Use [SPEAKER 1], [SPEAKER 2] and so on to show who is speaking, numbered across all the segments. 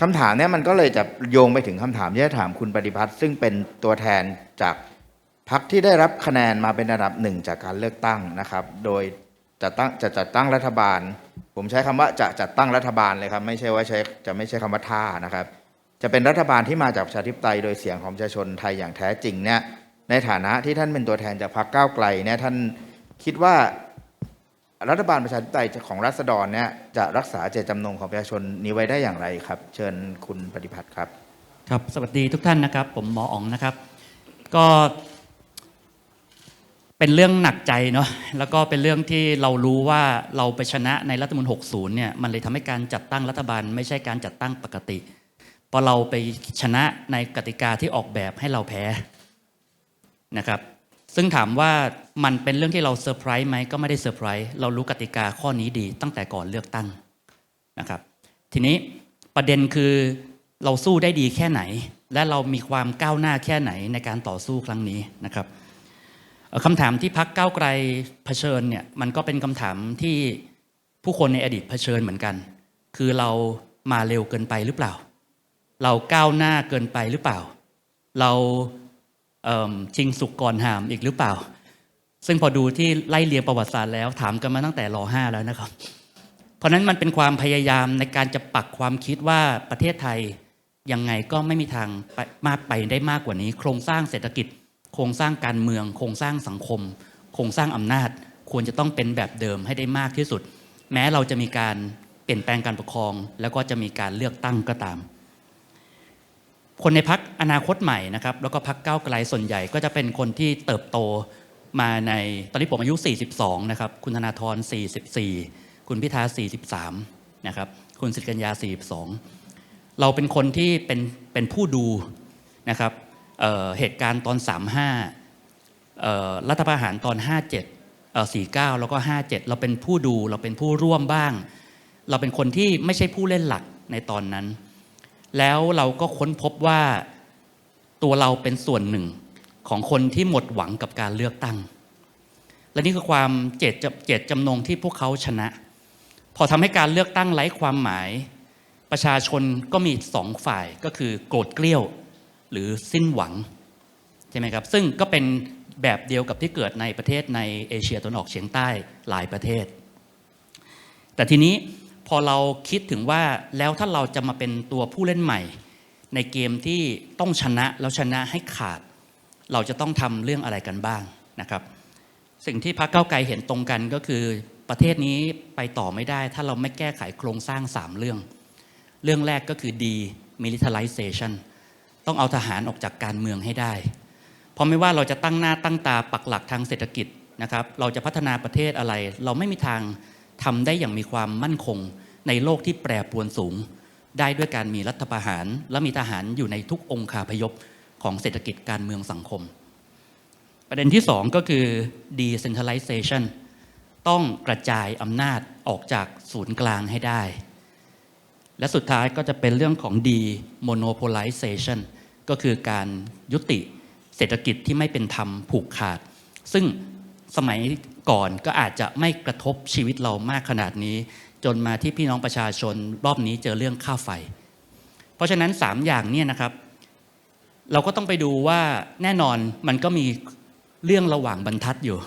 [SPEAKER 1] คำถามเนี่ยมันก็เลยจะโยงไปถึงคำถามที่จะถามคุณปฏิพัฒน์ซึ่งเป็นตัวแทนจากพรรคที่ได้รับคะแนนมาเป็นระดับหนึ่งจากการเลือกตั้งนะครับ โดยจะตั้งจะจัดตั้งรัฐบาล ผมใช้คำว่าจะจัดตั้งรัฐบาลเลยครับ ไม่ใช่ว่าใช้จะไม่ใช่คำว่าท่านะครับ จะเป็นรัฐบาลที่มาจากประชาธิปไตยโดยเสียงของประชาชนไทยอย่างแท้จริงเนี่ยในฐานะที่ท่านเป็นตัวแทนจากพรรคก้าวไกลเนี่ยท่านคิดว่า รัฐบาลประชาธิปไตยของรัษฎรเนี่ยจะรักษาเจตจำนงของประชาชนนี้ไว้ได้อย่างไรครับ เชิญคุณปฏิพัฒน์ครับ
[SPEAKER 2] ครับ สวัสดีทุกท่านนะครับ ผมหมออ๋องนะครับ ก็ เป็นเรื่องหนักใจเนาะแล้วก็เป็นเรื่องที่เรารู้ว่าเราไปชนะในรัฐธรรมนูล60เนี่ยมันเลยทำให้การจัดตั้งรัฐบาล ไม่ใช่การจัดตั้งปกติพอเราไปชนะในกติกาที่ออกแบบให้เราแพ้นะครับ ซึ่งถามว่ามันเป็นเรื่องที่เราเซอร์ไพรส์ไหมก็ไม่ได้เซอร์ไพรส์เรารู้กติกาข้อนี้ดีตั้งแต่ก่อนเลือกตั้งนะครับทีนี้ประเด็นคือเราสู้ได้ดีแค่ไหน และเรามีความก้าวหน้าแค่ไหนในการต่อสู้ครั้งนี้นะครับคำถามที่พักก้าวไกลเผชิญเนี่ยมันก็เป็นคำถามที่ผู้คนในอดีตเผชิญเหมือนกัน คือเรามาเร็วเกินไปหรือเปล่า เราก้าวหน้าเกินไปหรือเปล่า เรา ชิงสุกก่อนหามอีกหรือเปล่า ซึ่งพอดูที่ไล่เรียงประวัติศาสตร์แล้วถามกันมาตั้งแต่รห้าแล้วนะครับ เพราะนั้นมันเป็นความพยายามในการจะปักความคิดว่าประเทศไทยยังไงก็ไม่มีทางมากไปได้มากกว่านี้ โครงสร้างเศรษฐกิจ โครงสร้างการเมือง โครงสร้างสังคม โครงสร้างอำนาจ ควรจะต้องเป็นแบบเดิมให้ได้มากที่สุด แม้เราจะมีการเปลี่ยนแปลงการปกครอง แล้วก็จะมีการเลือกตั้งก็ตาม คนในพักอนาคตใหม่นะครับแล้วก็พักก้าวไกลส่วนใหญ่ก็จะเป็นคนที่เติบโตมาในตอนนี้ผมอายุ 42 นะครับ คุณธนาธร 44 คุณพิธา 43 นะครับ คุณสิทธิกัญญา 42 เราเป็นคนที่เป็นเป็นผู้ดูนะครับเเหตุการณ์ตอน 35 รัฐประหารตอน 57 49 แล้วก็ 57 เราเป็นผู้ดูเราเป็นผู้ร่วมบ้าง เราเป็นคนที่ไม่ใช่ผู้เล่นหลักในตอนนั้น แล้วเราก็ค้นพบว่าตัวเราเป็นส่วนหนึ่งของคนที่หมดหวังกับการเลือกตั้ง และนี่คือความเจตจเจตจำนงที่พวกเขาชนะ พอทำให้การเลือกตั้งไร้ความหมาย ประชาชนก็มีสองฝ่ายก็คือโกรธเกลี้ยว หรือสิ้นหวังใช่ไหมครับซึ่งก็เป็นแบบเดียวกับที่เกิดในประเทศในเอเชียตะวันออกเฉียงใต้หลายประเทศ แต่ทีนี้ พอเราคิดถึงว่าแล้วถ้าเราจะมาเป็นตัวผู้เล่นใหม่ ในเกมที่ต้องชนะแล้วชนะให้ขาด เราจะต้องทำเรื่องอะไรกันบ้างนะครับ สิ่งที่พรรคเก้าไกลเห็นตรงกันก็คือประเทศนี้ไปต่อไม่ได้ ถ้าเราไม่แก้ไขโครงสร้าง 3 เรื่อง เรื่องแรกก็คือ demilitarization ต้องเอาทหารออกจากการเมืองให้ได้ เพราะไม่ว่าเราจะตั้งหน้าตั้งตาปักหลักทางเศรษฐกิจนะครับ เราจะพัฒนาประเทศอะไร เราไม่มีทาง ทำได้อย่างมีความมั่นคงในโลกที่แปรปรวนสูง ได้ด้วยการมีรัฐประหาร และมีทหารอยู่ในทุกองค์คาพยพของเศรษฐกิจการเมืองสังคม ประเด็นที่สองก็คือ decentralization ต้องกระจายอำนาจออกจากศูนย์กลางให้ได้ และสุดท้ายก็จะเป็นเรื่องของ demonopolization ก็คือการยุติเศรษฐกิจที่ไม่เป็นธรรมผูกขาด ซึ่งสมัย ก่อนก็อาจจะไม่กระทบชีวิตเรามากขนาดนี้ จนมาที่พี่น้องประชาชนรอบนี้เจอเรื่องค่าไฟ เพราะฉะนั้น 3 อย่างเนี่ยนะครับ เราก็ต้องไปดูว่าแน่นอนมันก็มีเรื่องระหว่างบรรทัดอยู่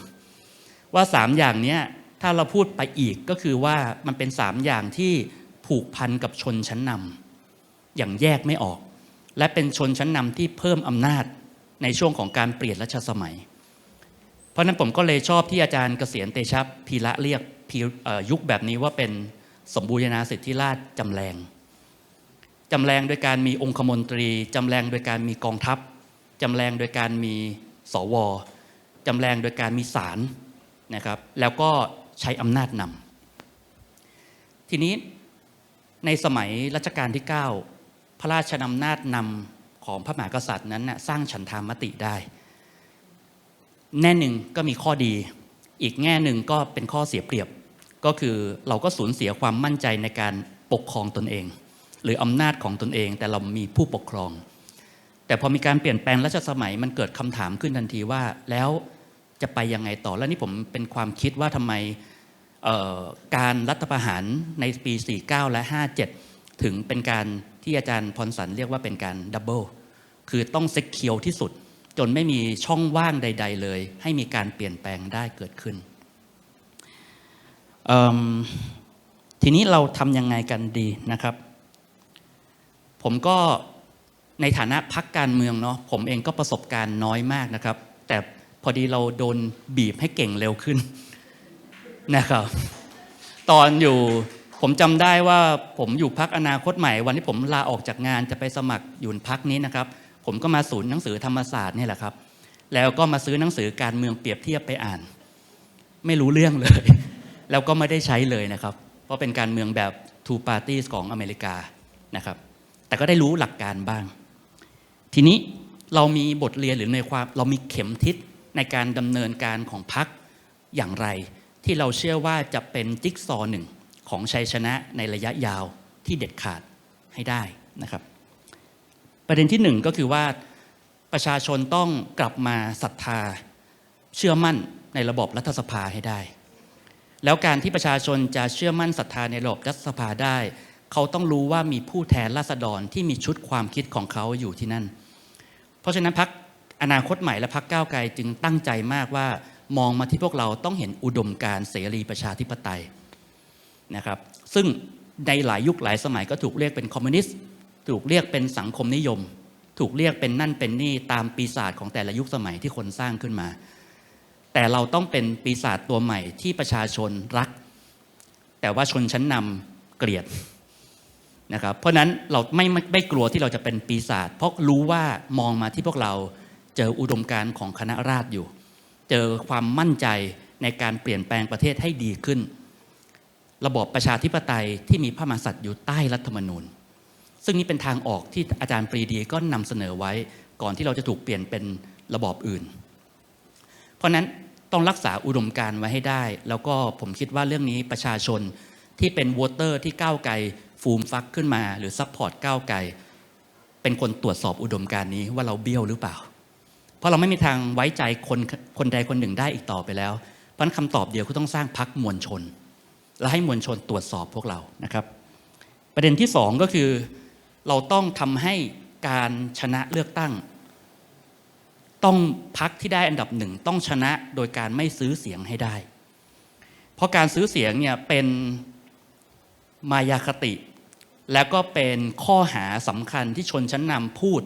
[SPEAKER 2] ว่า 3 อย่างเนี้ยถ้าเราพูดไปอีกก็คือว่ามันเป็น 3 อย่างที่ผูกพันกับชนชั้นนำอย่างแยกไม่ออก และเป็นชนชั้นนำที่เพิ่มอำนาจในช่วงของการเปลี่ยนรัชสมัย เพราะนั้นผมก็เลยชอบที่อาจารย์เกษียณเตชะพีระเรียกยุคแบบนี้ว่าเป็นสมบูรณาสิทธิราชจำแรงจำแรงโดยการมีองคมนตรีจำแรงโดยการมีกองทัพจำแรงโดยการมีสวจำแรงโดยการมีศาลนะครับ แล้วก็ใช้อำนาจนำทีนี้ในสมัยรัชกาลที่ 9 พระราชนำนาจนำของพระมหากษัตริย์นั้นนะสร้างฉันทามติได้ แน่หนึ่งก็มีข้อดี อีกแง่หนึ่งก็เป็นข้อเสียเปรียบ ก็คือเราก็สูญเสียความมั่นใจในการปกครองตนเอง หรืออำนาจของตนเองแต่เรามีผู้ปกครอง แต่พอมีการเปลี่ยนแปลงรัชสมัยมันเกิดคำถามขึ้นทันทีว่าแล้วจะไปยังไงต่อ แล้วนี่ผมเป็นความคิดว่าทำไมการรัฐประหารในปี 49 และ 57 ถึงเป็นการที่อาจารย์พรสันเรียกว่าเป็นการดับเบิลคือต้องเซ็กเคียวที่สุด นไม่มีช่องว่างใด ๆ เลย ให้มีการเปลี่ยนแปลงได้เกิดขึ้น ทีนี้เราทำยังไงกันดีนะครับ ผมก็ในฐานะพักการเมืองเนาะผมเองก็ประสบการณ์น้อยมากนะครับ แต่พอดีเราโดนบีบให้เก่งเร็วขึ้นนะครับ ตอนอยู่ผมจำได้ว่าผมอยู่พักอนาคตใหม่ วันที่ผมลาออกจากงานจะไปสมัครอยู่พักนี้นะครับ ผมก็มาศูนย์หนังสือธรรมศาสตร์นี่แหละครับ แล้วก็มาซื้อหนังสือการเมืองเปรียบเทียบไปอ่าน ไม่รู้เรื่องเลย แล้วก็ไม่ได้ใช้เลยนะครับ เพราะเป็นการเมืองแบบ two parties ของอเมริกานะครับ แต่ก็ได้รู้หลักการบ้าง ทีนี้เรามีบทเรียนหรือในความเรามีเข็มทิศในการดำเนินการของพักอย่างไร ที่เราเชื่อว่าจะเป็นจิ๊กซอว์หนึ่งของชัยชนะในระยะยาวที่เด็ดขาดให้ได้นะครับ ประเด็นที่หนึ่งก็คือว่าประชาชนต้องกลับมาศรัทธาเชื่อมั่นในระบบรัฐสภาให้ได้ แล้วการที่ประชาชนจะเชื่อมั่นศรัทธาในระบบรัฐสภาได้ เขาต้องรู้ว่ามีผู้แทนราษฎรที่มีชุดความคิดของเขาอยู่ที่นั่น เพราะฉะนั้นพักอนาคตใหม่และพักก้าวไกลจึงตั้งใจมากว่ามองมาที่พวกเราต้องเห็นอุดมการเสรีประชาธิปไตยนะครับ ซึ่งในหลายยุคหลายสมัยก็ถูกเรียกเป็นคอมมิวนิสต์ ถูกเรียกเป็นสังคมนิยม ถูกเรียกเป็นนั่นเป็นนี่ตามปีศาจของแต่ละยุคสมัยที่คนสร้างขึ้นมา แต่เราต้องเป็นปีศาจตัวใหม่ที่ประชาชนรัก แต่ว่าชนชั้นนำเกลียดนะครับเพราะนั้นเราไม่ไม่ไม่กลัวที่เราจะเป็นปีศาจเพราะรู้ว่ามองมาที่พวกเราเจออุดมการณ์ของคณะราษฎรอยู่ เจอความมั่นใจในการเปลี่ยนแปลงประเทศให้ดีขึ้น ระบอบประชาธิปไตยที่มีพระมหากษัตริย์อยู่ใต้รัฐธรรมนูญ ซึ่งนี่เป็นทางออกที่อาจารย์ปรีดีก็นำเสนอไว้ก่อนที่เราจะถูกเปลี่ยนเป็นระบอบอื่น เพราะนั้นต้องรักษาอุดมการณ์ไว้ให้ได้ แล้วก็ผมคิดว่าเรื่องนี้ประชาชนที่เป็นวอเตอร์ที่ก้าวไกลฟูมฟักขึ้นมาหรือซัพพอร์ตก้าวไกลเป็นคนตรวจสอบอุดมการณ์นี้ว่าเราเบี้ยวหรือเปล่า เพราะเราไม่มีทางไว้ใจคนคนใดคนหนึ่งได้อีกต่อไปแล้วเพราะฉะนั้นคำตอบเดียวคือต้องสร้างพักมวลชน และให้มวลชนตรวจสอบพวกเรานะครับ ประเด็นที่สองก็คือ เราต้องทำให้การชนะเลือกตั้ง ต้องพักที่ได้อันดับหนึ่งต้องชนะโดยการไม่ซื้อเสียงให้ได้ เพราะการซื้อเสียงเนี่ยเป็นมายาคติ แล้วก็เป็นข้อหาสำคัญที่ชนชั้นนำพูด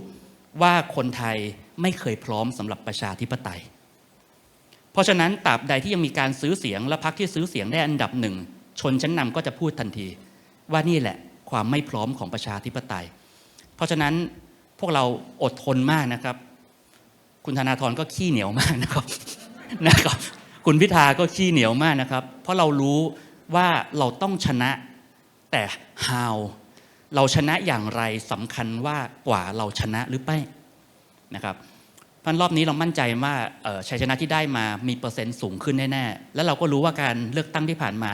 [SPEAKER 2] ว่าคนไทยไม่เคยพร้อมสำหรับประชาธิปไตย เพราะฉะนั้นตราบใดที่ยังมีการซื้อเสียงและพักที่ซื้อเสียงได้อันดับหนึ่งชนชั้นนำก็จะพูดทันที ว่านี่แหละ ความไม่พร้อมของประชาธิปไตย เพราะฉะนั้นพวกเราอดทนมากนะครับ คุณธนาธรก็ขี้เหนียวมากนะครับนะครับคุณพิธาก็ขี้เหนียวมากนะครับ เพราะเรารู้ว่าเราต้องชนะแต่ how เราชนะอย่างไรสำคัญว่ากว่าเราชนะหรือไม่นะครับพันรอบนี้เรามั่นใจว่าชัยชนะที่ได้มามีเปอร์เซ็นต์สูงขึ้นแน่ๆ แล้วเราก็รู้ว่าการเลือกตั้งที่ผ่านมา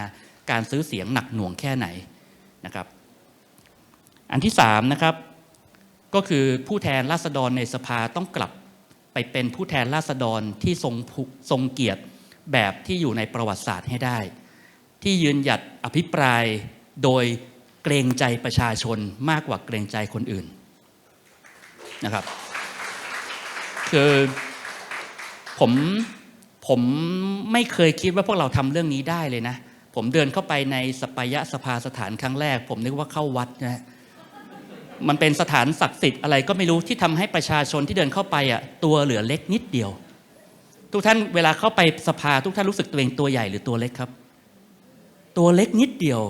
[SPEAKER 2] การซื้อเสียงหนักหน่วงแค่ไหนนะครับ อันที่สามนะครับก็คือผู้แทนราษฎรในสภาต้องกลับไปเป็นผู้แทนราษฎรที่ทรงทรงเกียรติแบบที่อยู่ในประวัติศาสตร์ให้ได้ ที่ยืนหยัดอภิปรายโดยเกรงใจประชาชนมากกว่าเกรงใจคนอื่นนะครับคือผมผมไม่เคยคิดว่าพวกเราทำเรื่องนี้ได้เลยนะ ผมเดินเข้าไปในสปายะสภาสถานครั้งแรก ผมนึกว่าเข้าวัดนะฮะ มันเป็นสถานศักดิ์สิทธิ์อะไรก็ไม่รู้ที่ทำให้ประชาชนที่เดินเข้าไปอะตัวเหลือเล็กนิดเดียว ทุกท่านเวลาเข้าไปสภาทุกท่านรู้สึกตัวเองตัวใหญ่หรือตัวเล็กครับ ตัวเล็กนิดเดียว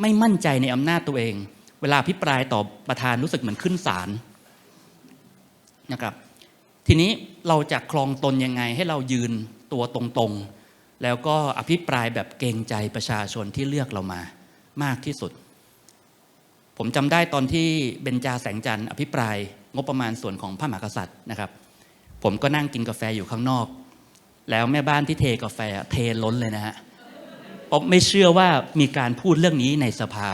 [SPEAKER 2] ไม่มั่นใจในอำนาจตัวเอง เวลาพิปรายต่อประธานรู้สึกเหมือนขึ้นศาลนะครับ ทีนี้เราจะคลองตนยังไงให้เรายืนตัวตรงๆ แล้วก็อภิปรายแบบเกรงใจประชาชนที่เลือกเรามามากที่สุด ผมจำได้ตอนที่เบญจาแสงจันทร์อภิปรายงบประมาณส่วนของพระมหากษัตริย์นะครับ ผมก็นั่งกินกาแฟอยู่ข้างนอก แล้วแม่บ้านที่เทกาแฟเทล้นเลยนะฮะเพราะไม่เชื่อว่ามีการพูดเรื่องนี้ในสภา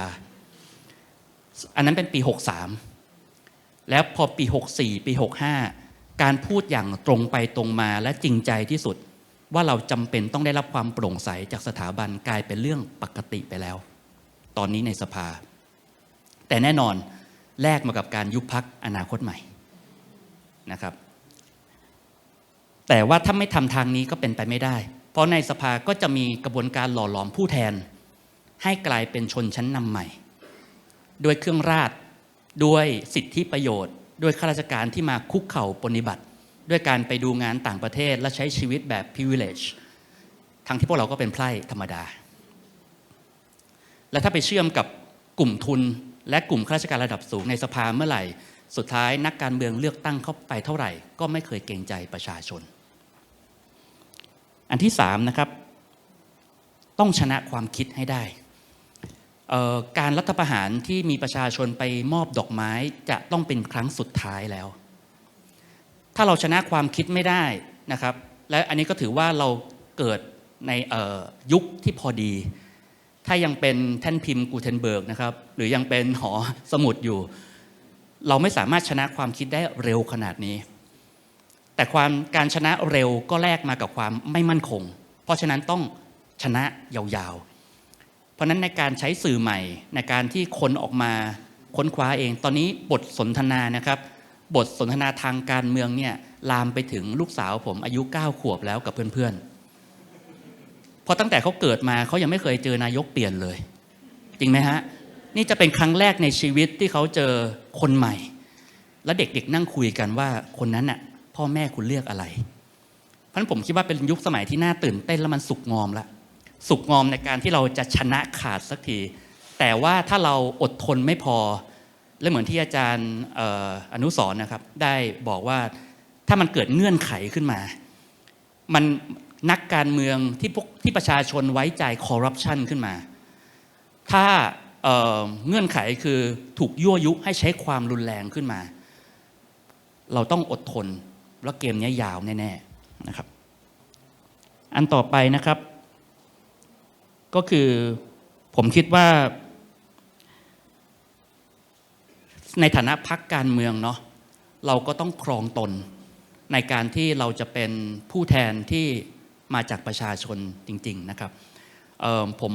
[SPEAKER 2] อันนั้นเป็นปี 63 แล้วพอปี 64 ปี 65 การพูดอย่างตรงไปตรงมาและจริงใจที่สุด ว่าเราจำเป็นต้องได้รับความโปร่งใสจากสถาบันกลายเป็นเรื่องปกติไปแล้ว ตอนนี้ในสภา แต่แน่นอนแลกมากับการยุบพักอนาคตใหม่นะครับ แต่ว่าถ้าไม่ทำทางนี้ก็เป็นไปไม่ได้ เพราะในสภาก็จะมีกระบวนการหล่อหลอมผู้แทน ให้กลายเป็นชนชั้นนำใหม่ ด้วยเครื่องราชด้วยสิทธิประโยชน์ ด้วยข้าราชการที่มาคุกเข่าปฏิบัติ ด้วยการไปดูงานต่างประเทศและใช้ชีวิตแบบ privilege ทั้งที่พวกเราก็เป็นไพร่ธรรมดา และถ้าไปเชื่อมกับกลุ่มทุน และกลุ่มข้าราชการระดับสูงในสภาเมื่อไหร่ สุดท้ายนักการเมืองเลือกตั้งเข้าไปเท่าไหร่ ก็ไม่เคยเกรงใจประชาชน อันที่สามนะครับต้องชนะความคิดให้ได้ การรัฐประหารที่มีประชาชนไปมอบดอกไม้จะต้องเป็นครั้งสุดท้ายแล้ว ถ้าเราชนะความคิดไม่ได้นะครับ และอันนี้ก็ถือว่าเราเกิดในยุคที่พอดี ถ้ายังเป็นแท่นพิมพ์กูเทนเบิร์กนะครับหรือยังเป็นหอสมุดอยู่ เราไม่สามารถชนะความคิดได้เร็วขนาดนี้ แต่ความการชนะเร็วก็แลกมากับความไม่มั่นคง เพราะฉะนั้นต้องชนะยาวๆ เพราะฉะนั้นในการใช้สื่อใหม่ในการที่คนออกมาค้นคว้าเอง ตอนนี้บทสนทนานะครับ บทสนทนาทางการเมืองเนี่ยลามไปถึงลูกสาวผมอายุ 9 ขวบแล้วกับเพื่อนๆ เพราะตั้งแต่เขาเกิดมาเขายังไม่เคยเจอนายกเปลี่ยนเลย จริงไหมฮะ นี่จะเป็นครั้งแรกในชีวิตที่เขาเจอคนใหม่ แล้วเด็กๆนั่งคุยกันว่าคนนั้นน่ะพ่อแม่คุณเลือกอะไรเพราะนั้นผมคิดว่าเป็นยุคสมัยที่น่าตื่นเต้นแล้วมันสุกงอมละสุกงอมในการที่เราจะชนะขาดสักที แต่ว่าถ้าเราอดทนไม่พอ และเหมือนที่อาจารย์ออนุสรณ์นะครับ ได้บอกว่าถ้ามันเกิดเงื่อนไขขึ้นมา มัน นักการเมืองที่พวกที่ประชาชนไว้ใจคอร์รัปชันขึ้นมา ถ้าเเงื่อนไขคือถูกยั่วยุให้ใช้ความรุนแรงขึ้นมา เราต้องอดทน แล้วเกมนี้ยาวแน่ๆนะครับ อันต่อไปนะครับ ก็คือผมคิดว่า ในฐานะพักการเมืองเนาะเราก็ต้องครองตนในการที่เราจะเป็นผู้แทนที่ มาจากประชาชนจริง ๆ นะครับผม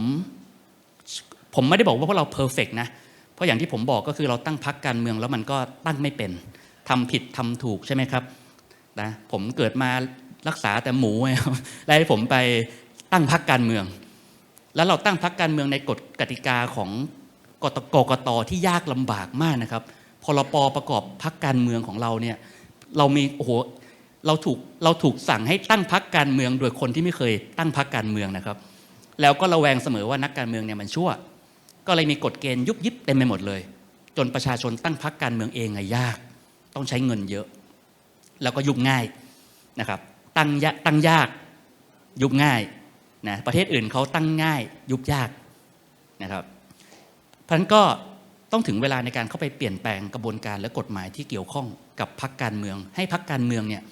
[SPEAKER 2] ผมไม่ได้บอกว่าพวกเราเพอร์เฟกนะ เพราะอย่างที่ผมบอกก็คือเราตั้งพักการเมืองแล้วมันก็ตั้งไม่เป็นทำผิดทำถูกใช่ไหมครับนะผมเกิดมารักษาแต่หมูไงครับแล้วให้ผมไปตั้งพักการเมือง แล้วเราตั้งพักการเมืองในกฎกติกาของกตกกตที่ยากลำบากมากนะครับพรปประกอบพักการเมืองของเราเนี่ยเรามีโอ้โห เราถูกเราถูกสั่งให้ตั้งพักการเมืองโดยคนที่ไม่เคยตั้งพักการเมืองนะครับ แล้วก็ระแวงเสมอว่านักการเมืองเนี่ยมันชั่ว ก็เลยมีกฎเกณฑ์ยุบยิบเต็มไปหมดเลย จนประชาชนตั้งพักการเมืองเองไงยาก ต้องใช้เงินเยอะ แล้วก็ยุบง่ายนะครับ ตั้งยตั้งยาก ยุบง่ายนะประเทศอื่นเขาตั้งง่าย ยุบยากนะครับ เพราะฉะนั้นก็ต้องถึงเวลาในการเข้าไปเปลี่ยนแปลงกระบวนการและกฎหมายที่เกี่ยวข้องกับพักการเมือง ให้พักการเมืองเนี่ย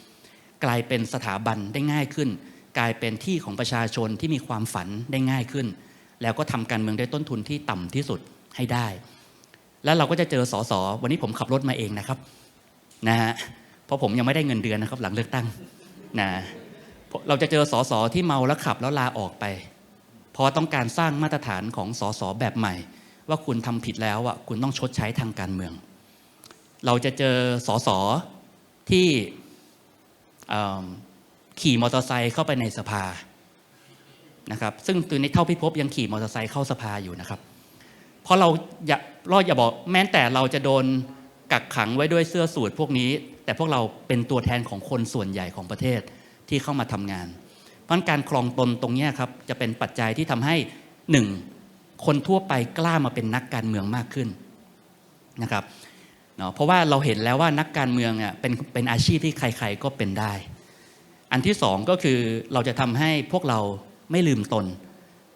[SPEAKER 2] กลายเป็นสถาบันได้ง่ายขึ้น กลายเป็นที่ของประชาชนที่มีความฝันได้ง่ายขึ้น แล้วก็ทำการเมืองด้วยต้นทุนที่ต่ำที่สุดให้ได้ แล้วเราก็จะเจอสสวันนี้ผมขับรถมาเองนะครับนะฮะเพราะผมยังไม่ได้เงินเดือนนะครับ หลังเลือกตั้งนะเราจะเจอสสที่เมาแล้วขับแล้วลาออกไป เพราะต้องการสร้างมาตรฐานของสสแบบใหม่ ว่าคุณทำผิดแล้วอะคุณต้องชดใช้ทางการเมือง เราจะเจอสสที่ ขี่มอเตอร์ไซค์เข้าไปในสภานะครับ ซึ่งตัวนี้เท่าพิภพยังขี่มอเตอร์ไซค์เข้าสภาอยู่นะครับ เพราะเราอย่าเราอย่าบอกแม้แต่เราจะโดนกักขังไว้ด้วยเสื้อสูทพวกนี้ แต่พวกเราเป็นตัวแทนของคนส่วนใหญ่ของประเทศที่เข้ามาทำงาน เพราะการครองตนตรงนี้ครับจะเป็นปัจจัยที่ทำให้หนึ่งคนทั่วไปกล้ามาเป็นนักการเมืองมากขึ้นนะครับ เนาะเพราะว่าเราเห็นแล้วว่านักการเมืองอะเป็นเป็นอาชีพที่ใครๆก็เป็นได้ อันที่สองก็คือเราจะทำให้พวกเราไม่ลืมตน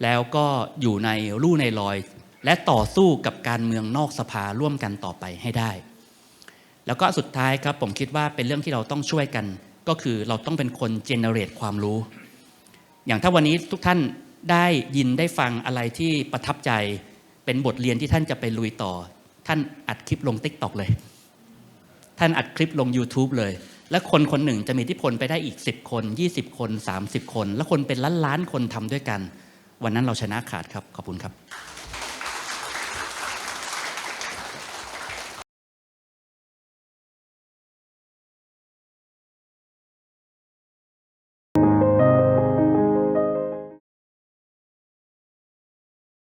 [SPEAKER 2] แล้วก็อยู่ในรู่ในรอย และต่อสู้กับการเมืองนอกสภาร่วมกันต่อไปให้ได้ แล้วก็สุดท้ายครับผมคิดว่าเป็นเรื่องที่เราต้องช่วยกัน ก็คือเราต้องเป็นคนเจเนเรตความรู้ อย่างถ้าวันนี้ทุกท่านได้ยินได้ฟังอะไรที่ประทับใจ เป็นบทเรียนที่ท่านจะไปลุยต่อ ท่านอัดคลิปลง t ิ k t o k เลย ท่านอัดคลิปลง YouTube เลย และคนคนหนึ่งจะมีอิทธิพลไปได้อีก 10 คน 20 คน 30 คน และคนเป็นล้านล้านคนทำด้วยกัน วันนั้นเราชนะขาดครับ ขอบคุณครับ